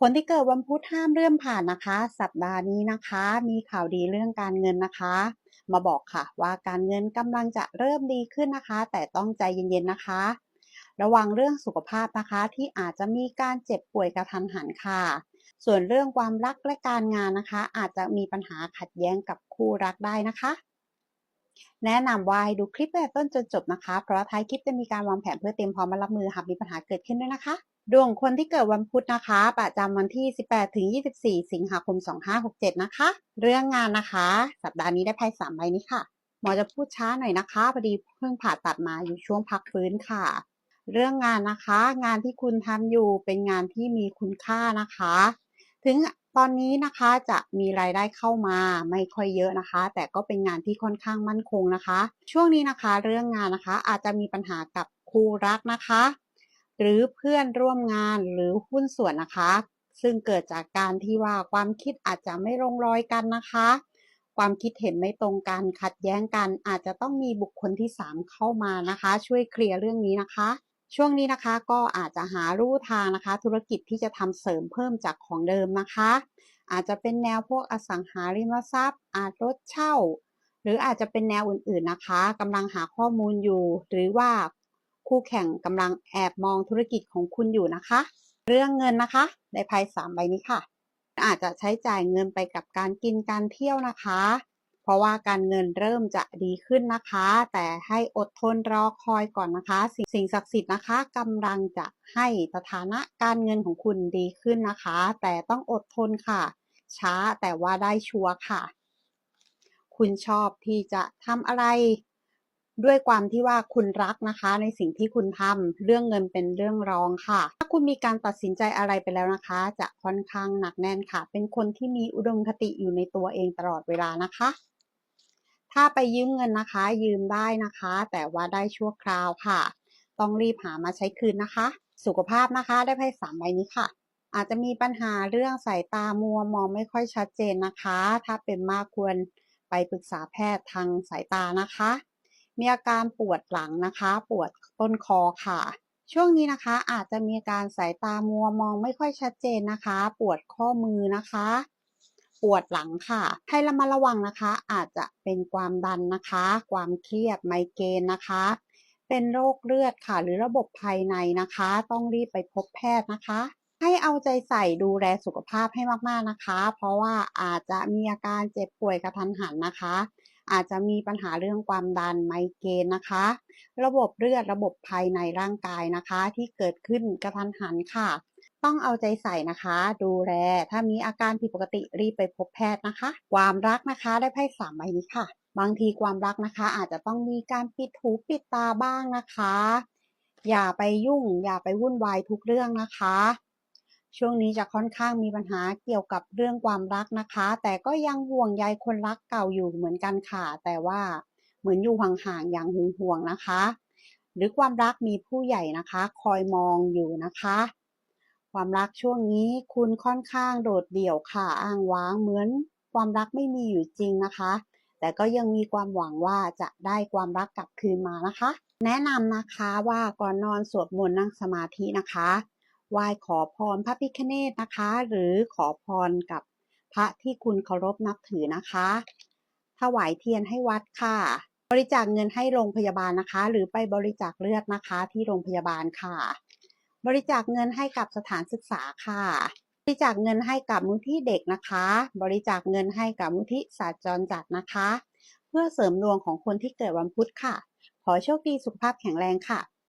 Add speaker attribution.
Speaker 1: คนที่เกิดวันพุธห้ามเลื่อนผ่านนะคะ สัปดาห์นี้นะคะ มีข่าวดีเรื่องการเงินนะคะ มาบอกค่ะว่าการเงินกำลังจะเริ่มดีขึ้นนะคะ แต่ต้องใจเย็นๆนะคะ ระวังเรื่องสุขภาพนะคะ ที่อาจจะมีการเจ็บป่วยกระทันหันค่ะ ส่วนเรื่องความรักและการงานนะคะ อาจจะมีปัญหาขัดแย้งกับคู่รักได้นะคะ แนะนำว่าให้ดูคลิปตั้งแต่ต้นจนจบนะคะ เพราะว่าท้ายคลิปจะมีการวางแผนเพื่อเตรียมพร้อมมารับมือหากมีปัญหาเกิดขึ้นด้วยนะคะดวงคนที่เกิดวันพุธนะคะ ประจำวันที่ 18 ถึง 24 สิงหาคม 2567 นะคะ เรื่องงานนะคะ สัปดาห์นี้ได้ไพ่สามใบนี้ค่ะ หมอจะพูดช้าหน่อยนะคะ พอดีเพิ่งผ่าตัดมาอยู่ช่วงพักฟื้นค่ะ เรื่องงานนะคะ งานที่คุณทำอยู่เป็นงานที่มีคุณค่านะคะ ถึง ตอนนี้นะคะจะมีรายได้เข้ามาไม่ค่อยเยอะนะคะ แต่ก็เป็นงานที่ค่อนข้างมั่นคงนะคะ ช่วงนี้นะคะเรื่องงานนะคะอาจจะมีปัญหากับคู่รักนะคะ หรือเพื่อนร่วมงานหรือหุ้นส่วนนะคะ ซึ่งเกิดจากการที่ว่าความคิดอาจจะไม่ลงรอยกันนะคะ ความคิดเห็นไม่ตรงกันขัดแย้งกัน อาจจะต้องมีบุคคลที่ 3 เข้ามานะคะ ช่วยเคลียร์เรื่องนี้นะคะ ช่วงนี้นะคะก็อาจจะหาลู่ทางนะคะ ธุรกิจที่จะทำเสริมเพิ่มจากของเดิมนะคะ อาจจะเป็นแนวพวกอสังหาริมทรัพย์ อาจรถเช่า หรืออาจจะเป็นแนวอื่นๆนะคะกำลังหาข้อมูลอยู่ หรือว่าคู่แข่งกำลังแอบมองธุรกิจของคุณอยู่นะคะ เรื่องเงินนะคะในไพ่สามใบนี้ค่ะ อาจจะใช้จ่ายเงินไปกับการกินการเที่ยวนะคะ เพราะว่าการเงินเริ่มจะดีขึ้นนะคะ แต่ให้อดทนรอคอยก่อนนะคะสิ่งสิ่งศักดิ์สิทธิ์นะคะกำลังจะให้สถานะการเงินของคุณดีขึ้นนะคะ แต่ต้องอดทนค่ะ ช้าแต่ว่าได้ชัวร์ค่ะ คุณชอบที่จะทำอะไร ด้วยความที่ว่าคุณรักนะคะ ในสิ่งที่คุณทำเรื่องเงินเป็นเรื่องรองค่ะ ถ้าคุณมีการตัดสินใจอะไรไปแล้วนะคะ จะค่อนข้างหนักแน่นค่ะ เป็นคนที่มีอุดมคติอยู่ในตัวเองตลอดเวลานะคะ ถ้าไปยืมเงินนะคะ ยืมได้นะคะ แต่ว่าได้ชั่วคราวค่ะ ต้องรีบหามาใช้คืนนะคะ สุขภาพนะคะได้ไพ่สามใบนี้ค่ะ อาจจะมีปัญหาเรื่องสายตามัวมองไม่ค่อยชัดเจนนะคะ ถ้าเป็นมากควรไปปรึกษาแพทย์ทางสายตานะคะ มีอาการปวดหลังนะคะ ปวดต้นคอค่ะ ช่วงนี้นะคะอาจจะมีการสายตามัวมองไม่ค่อยชัดเจนนะคะ ปวดข้อมือนะคะ ปวดหลังค่ะ ให้ระมัดระวังนะคะ อาจจะเป็นความดันนะคะ ความเครียดไมเกรนนะคะ เป็นโรคเลือดค่ะ หรือระบบภายในนะคะ ต้องรีบไปพบแพทย์นะคะ ให้เอาใจใส่ดูแลสุขภาพให้มากๆนะคะ เพราะว่าอาจจะมีอาการเจ็บป่วยกระทันหันนะคะอาจจะมีปัญหาเรื่องความดันไมเกรนนะคะ ระบบเลือดระบบภายในร่างกายนะคะ ที่เกิดขึ้นกระทันหันค่ะ ต้องเอาใจใส่นะคะ ดูแลถ้ามีอาการผิดปกติรีบไปพบแพทย์นะคะ ความรักนะคะได้ไพ่สามใบนี้ค่ะ บางทีความรักนะคะ อาจจะต้องมีการปิดหูปิดตาบ้างนะคะ อย่าไปยุ่ง อย่าไปวุ่นวายทุกเรื่องนะคะ ช่วงนี้จะค่อนข้างมีปัญหาเกี่ยวกับเรื่องความรักนะคะ แต่ก็ยังห่วงใยคนรักเก่าอยู่เหมือนกันค่ะ แต่ว่าเหมือนอยู่ห่างๆอย่างห่วงๆนะคะ หรือความรักมีผู้ใหญ่นะคะ คอยมองอยู่นะคะ ความรักช่วงนี้คุณค่อนข้างโดดเดี่ยวค่ะอ้างว้างเหมือน ความรักไม่มีอยู่จริงนะคะ แต่ก็ยังมีความหวังว่าจะได้ความรักกลับคืนมานะคะ แนะนำนะคะว่าก่อนนอนสวดมนต์นั่งสมาธินะคะไหว้ขอพรพระพิฆเนศนะคะ หรือขอพรกับพระที่คุณเคารพนับถือนะคะถวายเทียนให้วัดค่ะ บริจาคเงินให้โรงพยาบาลนะคะ หรือไปบริจาคเลือดนะคะที่โรงพยาบาลค่ะ บริจาคเงินให้กับสถานศึกษาค่ะ บริจาคเงินให้กับมูลที่เด็กนะคะ บริจาคเงินให้กับมูลที่สัตว์จรจัดนะคะ เพื่อเสริมดวงของคนที่เกิดวันพุธค่ะ ขอโชคดีสุขภาพแข็งแรงค่ะ